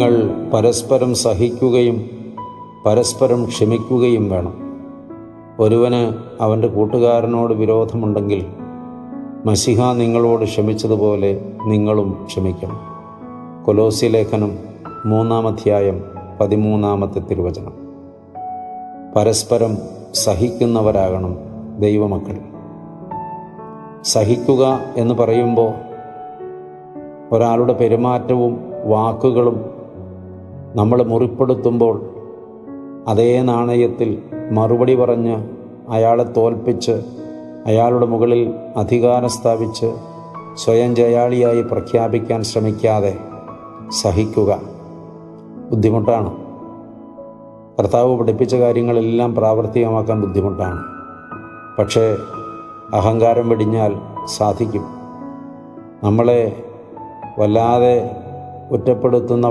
നിങ്ങൾ പരസ്പരം സഹിക്കുകയും പരസ്പരം ക്ഷമിക്കുകയും വേണം. ഒരുവന് അവന്റെ കൂട്ടുകാരനോട് വിരോധമുണ്ടെങ്കിൽ മസിഹ നിങ്ങളോട് ക്ഷമിച്ചതുപോലെ നിങ്ങളും ക്ഷമിക്കണം. കൊലോസി ലേഖനം മൂന്നാം അധ്യായം പതിമൂന്നാമത്തെ തിരുവചനം. പരസ്പരം സഹിക്കുന്നവരാകണം ദൈവമക്കൾ. സഹിക്കുക എന്ന് പറയുമ്പോൾ ഒരാളുടെ പെരുമാറ്റവും വാക്കുകളും നമ്മൾ മുറിപ്പെടുത്തുമ്പോൾ അതേ നാണയത്തിൽ മറുപടി പറഞ്ഞ് അയാളെ തോൽപ്പിച്ച് അയാളുടെ മുകളിൽ അധികാരം സ്ഥാപിച്ച് സ്വയം ജയാളിയായി പ്രഖ്യാപിക്കാൻ ശ്രമിക്കാതെ സഹിക്കുക ബുദ്ധിമുട്ടാണ്. കർത്താവ് പഠിപ്പിച്ച കാര്യങ്ങളെല്ലാം പ്രാവർത്തികമാക്കാൻ ബുദ്ധിമുട്ടാണ്. പക്ഷേ അഹങ്കാരം വെടിഞ്ഞാൽ സാധിക്കും. നമ്മളെ വല്ലാതെ കുറ്റപ്പെടുത്തുന്ന